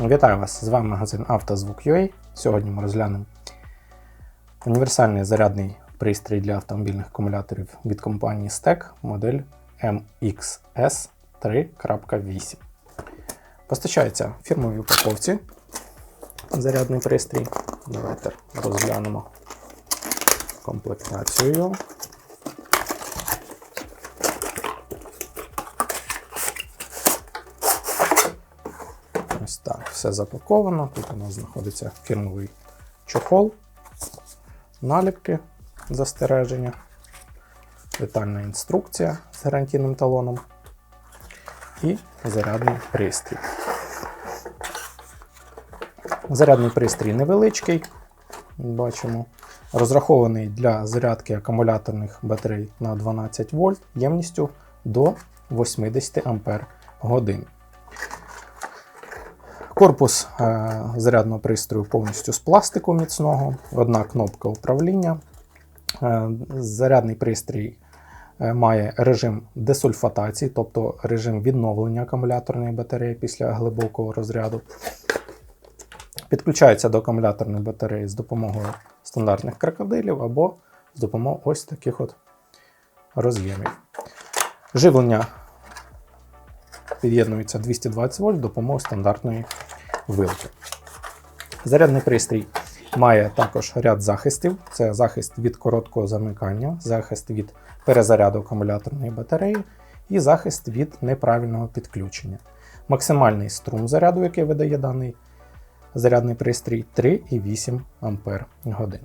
Вітаю вас! З вами магазин «Автозвук.UA». Сьогодні ми розглянемо універсальний зарядний пристрій для автомобільних акумуляторів від компанії STEC модель MXS 3.8. Постачається в фірмовій упаковці зарядний пристрій. Давайте розглянемо комплектацію. Ось так, все запаковано. Тут у нас знаходиться фірмовий чохол, наліпки застереження, детальна інструкція з гарантійним талоном і зарядний пристрій. Зарядний пристрій невеличкий, бачимо, розрахований для зарядки акумуляторних батарей на 12 вольт ємністю до 80 Ампер годин. Корпус е, зарядного пристрою повністю з пластику міцного, одна кнопка управління. Е, зарядний пристрій е, має режим десульфатації, тобто режим відновлення акумуляторної батареї після глибокого розряду. Підключається до акумуляторної батареї з допомогою стандартних крокодилів або з допомогою ось таких от роз'ємів. Живлення під'єднується 220 вольт допомогою стандартної вилки. Зарядний пристрій має також ряд захистів: це захист від короткого замикання, захист від перезаряду акумуляторної батареї і захист від неправильного підключення. Максимальний струм заряду, який видає даний зарядний пристрій 3,8 Ампер годин.